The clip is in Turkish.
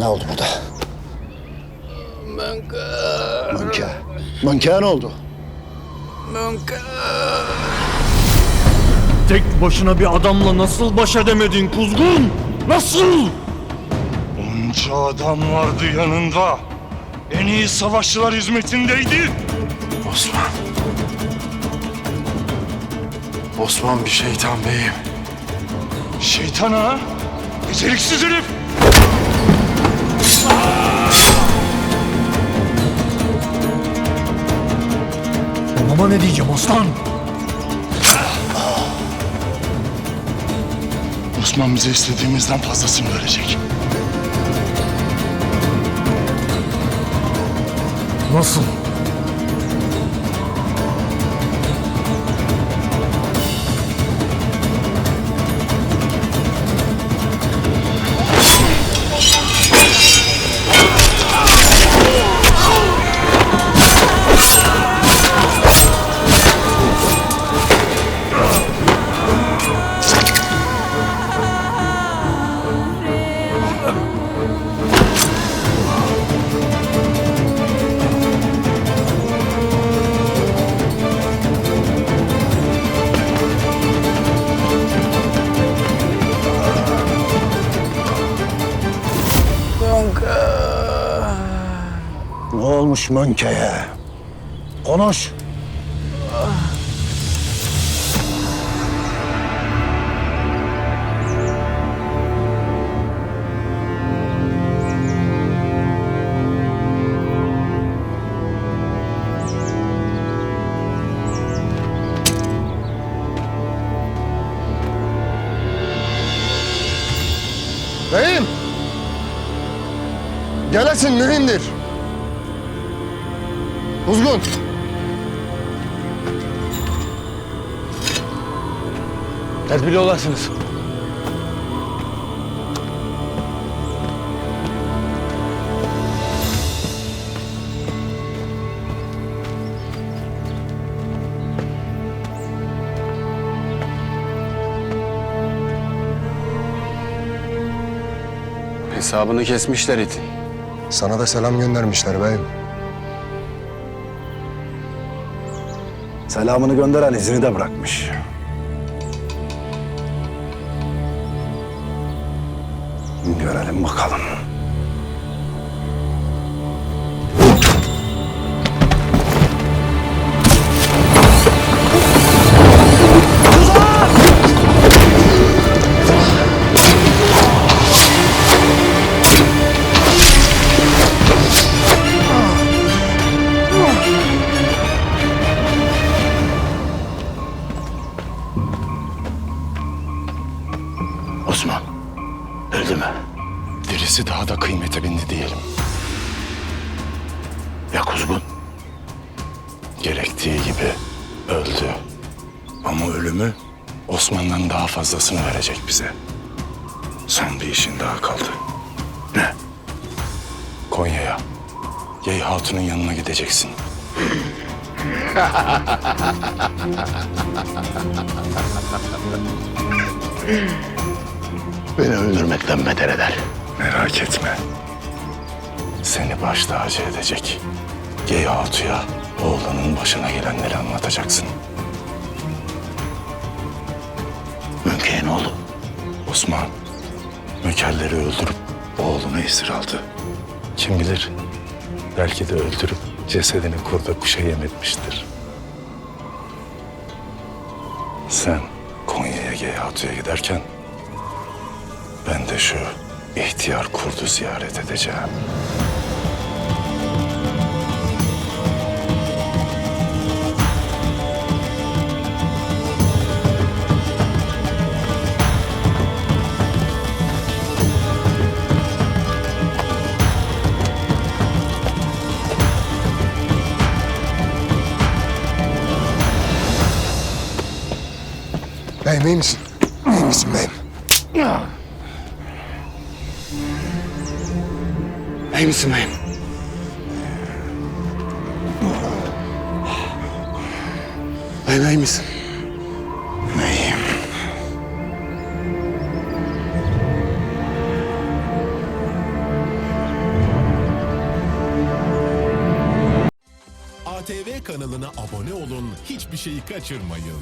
Ne oldu burada? Manka. Manke. Manke ne oldu? Manka. Tek başına bir adamla nasıl baş edemedin kuzgun? Nasıl? Onca adam vardı yanında. En iyi savaşçılar hizmetindeydi. Osman. Osman bir şeytan beyim. Şeytana, beceriksiz herif. Babama ne diyeceğim aslan? Osman bize istediğimizden fazlasını verecek. Nasıl? Olmuş Manke'ye? Konuş. Beyim! Gelesin mühimdir. Kuzgun! Tedbirli olasınız. Hesabını kesmişler itin. Sana da selam göndermişler beyim. Selamını gönderen izini de bırakmış. Görelim bakalım. Osman. Öldü mü? Dirisi daha da kıymete bindi diyelim. Ya kuzgun? Gerektiği gibi öldü. Ama ölümü Osman'dan daha fazlasını verecek bize. Son bir işin daha kaldı. Ne? Konya'ya. Yey Hatun'un yanına gideceksin. Beni öldürmekten beter eder. Merak etme. Seni baş tacı edecek. Yey Hatu'ya oğlanın başına gelenleri anlatacaksın. Münke'ye ne oldu? Osman, mükerleri öldürüp oğlunu esir aldı. Kim bilir, belki de öldürüp cesedini kurda kuşa yem etmiştir. Sen Konya'ya Geyhatu'ya giderken şu ihtiyar kurdu ziyaret edeceğim. Beyim iyi misin? İyi misin beyim? İyi misin beyim? Beyim iyi misin? İyiyim. ATV kanalına abone olun, hiçbir şeyi kaçırmayın.